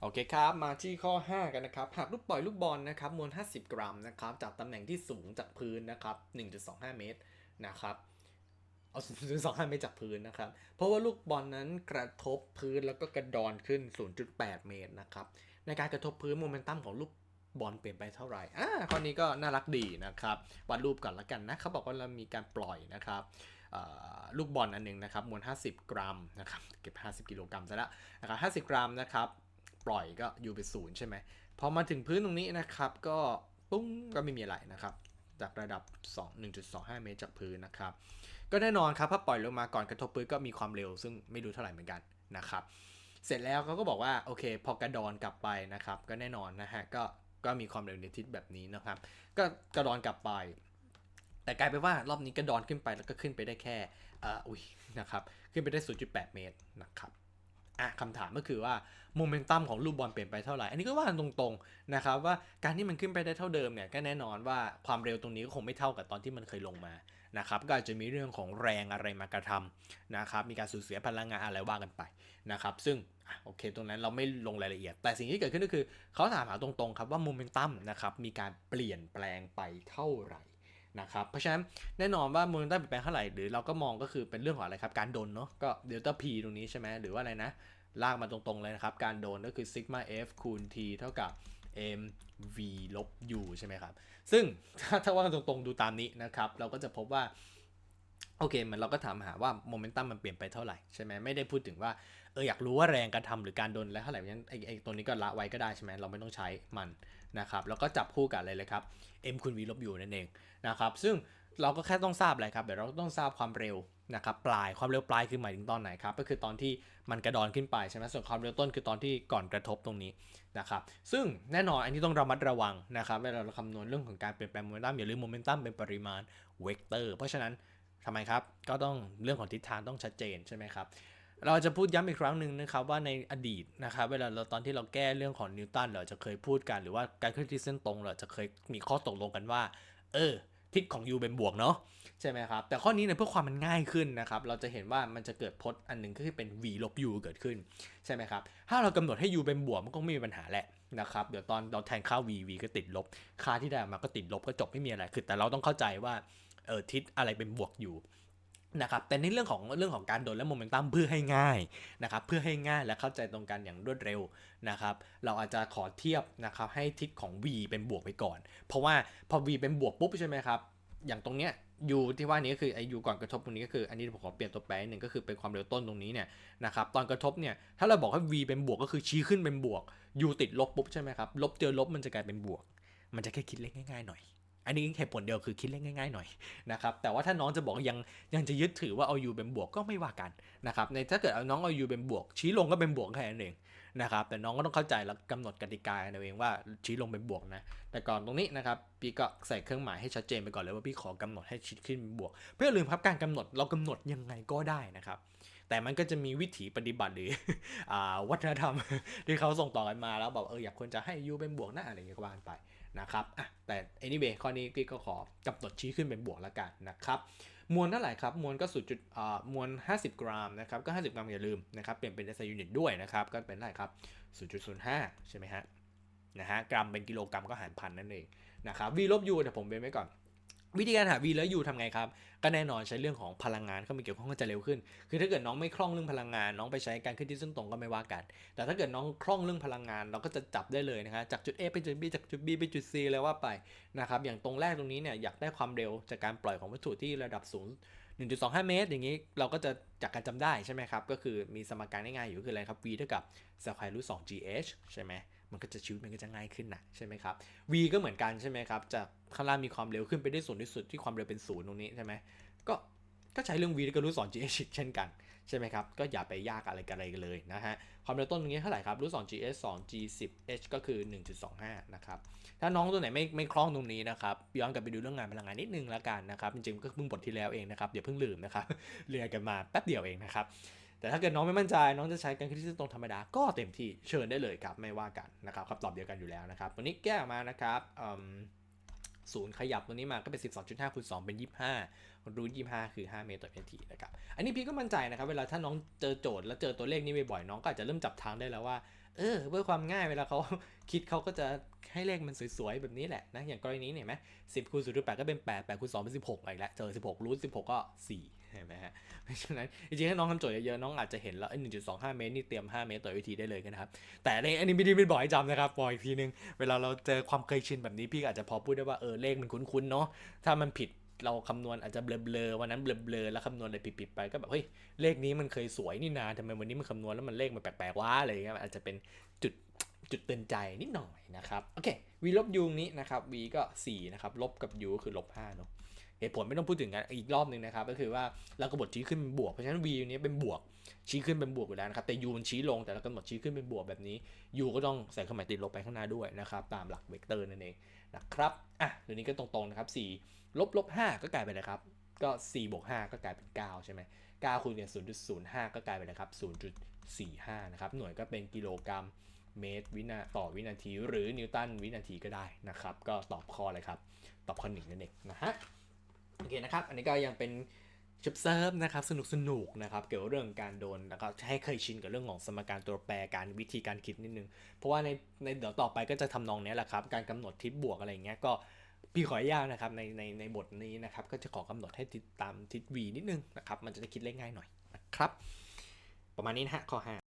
โอเคครับ มาที่ข้อ 5 กันนะครับ หากลูกปล่อยลูกบอลนะครับมวล 50 กรัมนะครับจากตำแหน่งที่สูงจากพื้นนะครับ 1.25 เมตรนะครับเอา0.25 เมตรจากพื้นนะครับ เพราะว่าลูกบอลนั้นกระทบพื้นแล้วก็กระดอนขึ้น 0.8 เมตรนะครับ ในการกระทบพื้นโมเมนตัมของลูกบอลเปลี่ยนไปเท่าไหร่อ่าข้อนี้ก็น่ารักดีนะครับวาดรูปก่อนละกันนะเขาบอกว่าเรามีการปล่อยนะครับลูกบอลอันหนึ่งนะครับมวล 50 กรัมนะครับเก็บ 50 กิโลกรัมซะแล้วนะครับ50 กรัมนะครับ ปล่อยก็อยู่เป็นศูนย์ใช่ไหมพอมาถึงพื้นตรงนี้นะครับ ก็ปุ้งก็ไม่มีอะไรนะครับ จากระดับ 2 1.25 เมตรจากพื้นนะครับ ก็แน่นอนครับถ้าปล่อยลงมาก่อนกระทบพื้นก็มีความเร็ว ซึ่งไม่รู้เท่าไหร่เหมือนกันนะครับ เสร็จแล้วเขาก็บอกว่าโอเค พอกระดอนกลับไปนะครับ ก็แน่นอนนะฮะก็ก็มีความเร็วในทิศแบบนี้นะครับ ก็กระดอนกลับไป แต่กลายเป็นว่ารอบนี้กระดอนขึ้นไปแล้วก็ขึ้นไปได้แค่อ่ออุ้ยนะครับขึ้นไปได้ 0.8 เมตรนะครับ อะคำถามก็คือว่าโมเมนตัมของลูกบอลเปลี่ยนไปเท่าไหร่ อันนี้ก็ว่ากันตรงๆนะครับว่าการที่มันขึ้นไปได้เท่าเดิมเนี่ยก็แน่นอนว่าความเร็วตรงนี้ก็คงไม่เท่ากับตอนที่มันเคยลงมานะครับก็อาจจะมีเรื่องของแรงอะไรมากระทำนะครับมีการสูญเสียพลังงานอะไรว่ากันไปนะครับซึ่งอโอเคตรงนั้นเราไม่ลงรายละเอียด แต่สิ่งที่เกิดขึ้นก็คือเขาถามหาตรงๆครับว่าโมเมนตัมนะครับมีการเปลี่ยนแปลงไปเท่าไหร่ นะครับเพราะฉะนั้นแน่นอนว่าโมเมนตัมเปลี่ยนแปลงเท่าไหร่หรือเราก็มองก็คือเป็นเรื่องของอะไรครับการโดนเนาะก็เดลต้า p ตรงนี้ใช่ไหมหรือว่าอะไรนะ ลากมาตรงๆเลยนะครับ การโดนก็คือซิกมา f คูณ t เท่ากับ m v ลบ u ใช่ไหมครับ ซึ่งถ้าถ้าว่าตรงๆดูตามนี้นะครับ เราก็จะพบว่า โอเคมันเราก็ถามหาว่าโมเมนตัมมันเปลี่ยนไปเท่าไหร่ใช่ไหมไม่ได้พูดถึงว่าเอออยากรู้ว่าแรงการทำหรือการโดนแล้วเท่าไหร่เพราะฉะนั้นไอ้ไอ้ตัวนี้ก็ละไว้ก็ได้ใช่ไหมเราไม่ต้องใช้มันนะครับแล้วก็จับคู่กันเลยเลยครับ m คูณ v ลบ u นั่นเองนะครับซึ่งเราก็แค่ต้องทราบอะไรครับเดี๋ยวเราต้องทราบความเร็วนะครับปลายความเร็วปลายคือหมายถึงตอนไหนครับก็คือตอนที่มันกระดอนขึ้นไปใช่ไหมส่วนความเร็วต้นคือตอนที่ก่อนกระทบตรงนี้นะครับซึ่งแน่นอนอันนี้ต้องระมัดระวังนะครับเวลาเราคำนวณเรื่องของการเปลี่ยนแปลงโมเมนตัมอย่าลืมโมเมนตัมเป็นปริมาณเวกเตอร์เพราะฉะนั้น ทำไมครับ ก็ต้องเรื่องของทิศทางต้องชัดเจนใช่ไหมครับ เราจะพูดย้ำอีกครั้งหนึ่งนะครับว่าในอดีตนะครับเวลาเราตอนที่เราแก้เรื่องของนิวตันเราจะเคยพูดกันหรือว่าการเคลื่อนที่เส้นตรงเราจะเคยมีข้อตกลงกันว่า เออทิศของ u เป็นบวกเนาะใช่ไหมครับ แต่ข้อนี้เนี่ยเพื่อความมันง่ายขึ้นนะครับ เราจะเห็นว่ามันจะเกิดพจน์อันหนึ่งก็คือเป็น v ลบ u เกิดขึ้นใช่ไหมครับ ถ้าเรากำหนดให้ u เป็นบวกมันก็ไม่มีปัญหาแหละนะครับ เดี๋ยวตอนเราแทนค่า v v ก็ติดลบ ค่าที่ได้มาก็ติดลบก็จบไม่มีอะไร คือแต่เราต้องเข้าใจว่า เออทิศอะไรเป็นบวกอยู่นะครับแต่ในเรื่องของเรื่องของการโดนและโมเมนตัมเพื่อให้ง่ายนะครับเพื่อให้ง่ายและเข้าใจตรงกันอย่างรวดเร็วนะครับเราอาจจะขอเทียบนะครับให้ทิศของ v เป็นบวกไปก่อน เพราะว่าพอ v เป็นบวกปุ๊บใช่ไหมครับอย่างตรงเนี้ย u ที่ว่านี้ก็คือไอ้ u ก่อนกระทบตรงนี้ก็คืออันนี้ผมขอเปลี่ยนตัวแปรหนึ่งก็คือเป็นความเร็วต้นตรงนี้เนี่ยนะครับตอนกระทบเนี่ยถ้าเราบอกให้ v เป็นบวกก็คือชี้ขึ้นเป็นบวก u ติดลบปุ๊บใช่ไหมครับลบเจอลบมันจะกลายเป็นบวก มันจะแค่คิดเลขง่ายๆหน่อย อันนี้เหตุผลเดียวคือคิดเลขง่ายๆหน่อยนะครับแต่ว่าถ้าน้องจะบอกยังยังจะยึดถือว่าเอา u เป็นบวกก็ไม่ว่ากันนะครับในถ้าเกิดเอาน้องเอา u เป็นบวก ชี้ลงก็เป็นบวกแค่นั้นเองนะครับแต่น้องก็ต้องเข้าใจแล้วกำหนดกติกาเอาเองว่าชี้ลงเป็นบวกนะแต่ก่อนตรงนี้นะครับพี่ก็ใส่เครื่องหมายให้ชัดเจนไปก่อนเลยว่าพี่ขอกำหนดให้ชี้ขึ้นเป็นบวกเพื่อลืมครับการกำหนดเรากำหนดยังไงก็ได้นะครับแต่มันก็จะมีวิถีปฏิบัติหรืออวัฒนธรรมที่เขาส่งต่อกันมาแล้วบอกเอออยากควรจะให้ u เป็นบวกนะอะไรอย่างเงี้ยก็ว่ากันไป นะครับอะแต่ anyway ข้อนี้พี่ก็ขอกำหนดชี้ขึ้นเป็นบวกแล้วกันนะครับมวลเท่าไหร่ครับ มวลก็สุดจุดอ่ามวล 50 กรัมนะครับก็ 50 กรัมอย่าลืมนะครับเปลี่ยนเป็น SI unit ด้วยนะครับก็เป็นเท่าไหร่ครับ 0.05 ใช่ไหมฮะนะฮะกรัมเป็นกิโลกรัมก็หารพันนั่นเองนะครับ v ลบ u เดี๋ยวผมเว้นไว้ก่อน วิธีการหา v แล้ว u ทำไงครับ ก็แน่นอนใช้เรื่องของพลังงานเข้ามาเกี่ยวข้องก็จะเร็วขึ้น คือถ้าเกิดน้องไม่คล่องเรื่องพลังงาน น้องไปใช้การขึ้นที่ส้นตรงก็ไม่ว่ากัน แต่ถ้าเกิดน้องคล่องเรื่องพลังงาน เราก็จะจับได้เลยนะครับจากจุด A ไปจุด B จากจุด B ไปจุด C เลยว่าไปนะครับ อย่างตรงแรกตรงนี้เนี่ยอยากได้ความเร็วจากการปล่อยของวัตถุที่ระดับสูง 1.25 เมตร อย่างนี้เราก็จะจากการจำได้ใช่ไหมครับ ก็คือมีสมการง่ายๆอยู่คืออะไรครับ v เท่ากับ square root 2 gh ใช่ไหม มันก็จะชีวิตมันก็จะง่ายขึ้นนะใช่ไหมครับ v ก็เหมือนกันใช่ไหมครับจากข้างล่างมีความเร็วขึ้นไปได้ส่วนที่สุดที่ความเร็วเป็นศูนย์ตรงนี้ใช่ไหมก็ก็ใช้เรื่อง v แล้วก็รูท2 gh เช่นกันใช่ไหมครับก็อย่าไปยากอะไรกันอะไรกันเลยนะฮะความเร็วต้นตรงนี้เท่าไหร่ครับรูท2 gh 2 g 10 h ก็คือ 1.25 นะครับถ้าน้องตัวไหนไม่ไม่คล่องตรงนี้นะครับย้อนกลับไปดูเรื่องงานพลังงานนิดนึงแล้วกันนะครับจริงๆก็เพิ่งบทที่แล้วเองนะครับอย่าเพิ่งลืมนะครับเรียนกันมาแป๊บเดียวเองนะครับ แต่ถ้าเกิดน้องไม่มั่นใจน้องจะใช้การคิดที่ตรงธรรมดาก็เต็มที่เชิญได้เลยครับไม่ว่ากันนะครับคำตอบเดียวกันอยู่แล้วนะครับวันนี้แก้ออกมานะครับศูนย์ขยับตัวนี้มาก็เป็น 12.5คูณ2เป็น 25รูท25 คือ 5 เมตรต่อนาทีนะครับ อันนี้พี่ก็มั่นใจนะครับ เวลาถ้าน้องเจอโจทย์แล้วเจอตัวเลขนี้บ่อยๆ น้องก็อาจจะเริ่มจับทางได้แล้วว่า เออเพื่อความง่ายเวลาเขาคิดเขาก็จะให้เลขมันสวยๆ แบบนี้แหละนะ อย่างกรณีนี้เนี่ยเห็นไหมสิบคูณศูนย์จุดแปดก็เป็นแปดแปดคูณสองเป็นสิบหกอีกแล้ว เจอสิบหกรูทสิบหกก็สี่เห็นไหมฮะ เพราะฉะนั้น จริงๆ ถ้าน้องทำโจทย์เยอะๆ น้องอาจจะเห็นแล้วหนึ่งจุดสองห้าเมตรนี่เตรียมห้าเมตรต่อวิธีได้เลยนะครับ แต่ในอันนี้ไม่ได้เป็นบอกให้จำนะครับบอกอีกทีนึง เวลาเราเจอความเคยชินแบบนี้พี่อาจจะพอพูดได้ว่าเออเลขมันคุ้นๆเนาะถ้ามันผิด เราคำนวณอาจจะเบลอๆวันนั้นเบลอๆแล้วคำนวณอะไรผิดๆไปก็แบบเฮ้ยเลขนี้มันเคยสวยนี่นาทำไมวันนี้มันคำนวณแล้วมันเลขมันแปลกๆวะอะไรอย่างเงี้ยอาจจะเป็นจุดจุดเตือนใจนิดหน่อยนะครับโอเควีลบยูงนี้นะครับวีก็4นะครับลบกับ u ก็คือลบ5เนาะ เหตุผลไม่ต้องพูดถึงกันอีกรอบหนึ่งนะครับ ก็คือว่าเรากำหนดชี้ขึ้นเป็นบวก เพราะฉะนั้น v นี้เป็นบวก ชี้ขึ้นเป็นบวกอยู่แล้วนะครับ แต่ u มันชี้ลง แต่เรากำหนดชี้ขึ้นเป็นบวกแบบนี้ u ก็ต้องใส่เครื่องหมายติดลบไปข้างหน้าด้วยนะครับ ตามหลักเวกเตอร์นั่นเองนะครับ อะเดี๋ยวนี้ก็ตรงๆนะครับ4ลบลบ5ก็กลายเป็นอะไรครับ ก็4บวก5ก็กลายเป็น 9 ใช่ไหม9คูณกัน0.05 ก็กลายเป็นอะไรครับ0.45นะครับ หน่วยก็เป็นกิโลกรัมเมตรวินาต่อวินาที หรือนิวตันวินาทีก็ได้นะครับ ก็ตอบข้อเลยครับ ตอบข้อหนึ่งนั่นเองนะฮะ โอเคนะครับ อันนี้ก็ยังเป็นชุบเซิร์ฟนะครับสนุกสนุกนะครับเกี่ยวกับเรื่องการโดนแล้วก็ให้เคยชินกับเรื่องของสมการตัวแปรการวิธีการคิดนิดนึง เพราะว่าในในเดี๋ยวต่อไปก็จะทำนองนี้แหละครับ การกำหนดทิศบวกอะไรเงี้ยก็พี่ขออนุญาตนะครับในในในบทนี้นะครับก็จะขอกำหนดให้ติดตามทิศ v นิดนึงนะครับมันจะได้คิดเลขง่ายหน่อยนะครับประมาณนี้นะฮะข้อ5